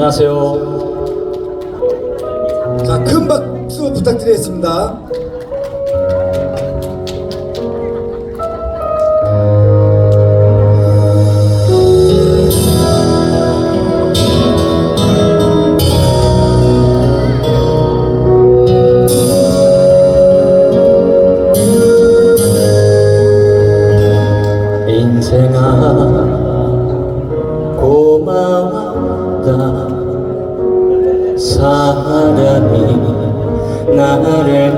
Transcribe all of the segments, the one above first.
안녕하세요. 자, 큰 박수 부탁드리겠습니다. 인생아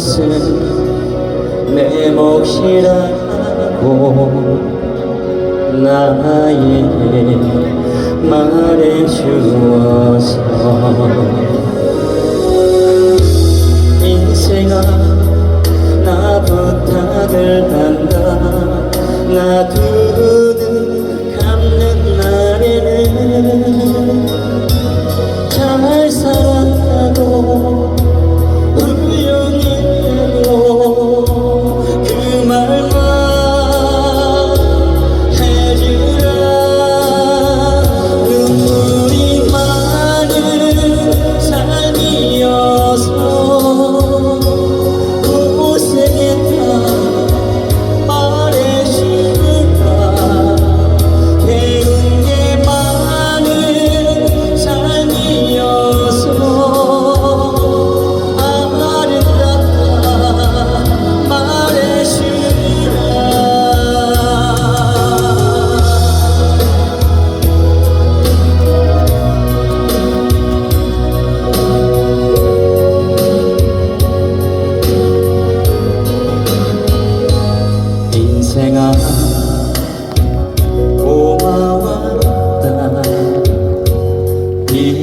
것은 내 몫이라고 나에게 말해 주어서 인생아 나 부탁을 한다 나두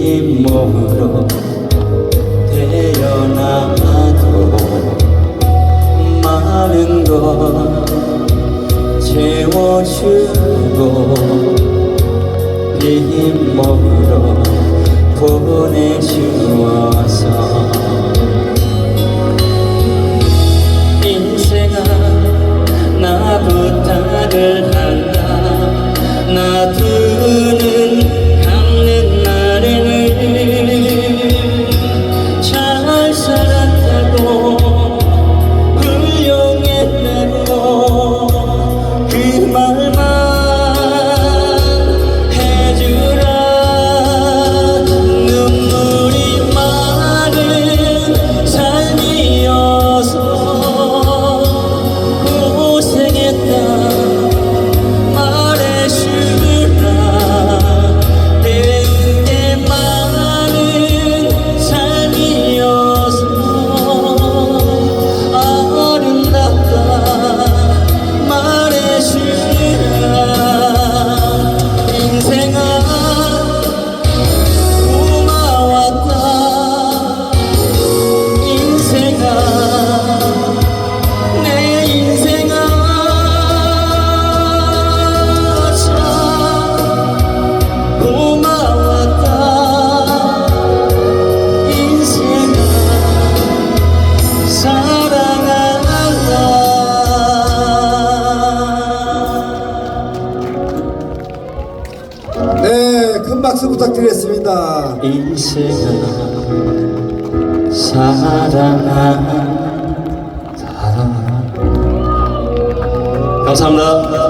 빈 몸으로 태어나도 많은 걸 채워주고 빈 몸으로 보내주어 네, 큰 박수 부탁드리겠습니다. 인생아 사랑한다 감사합니다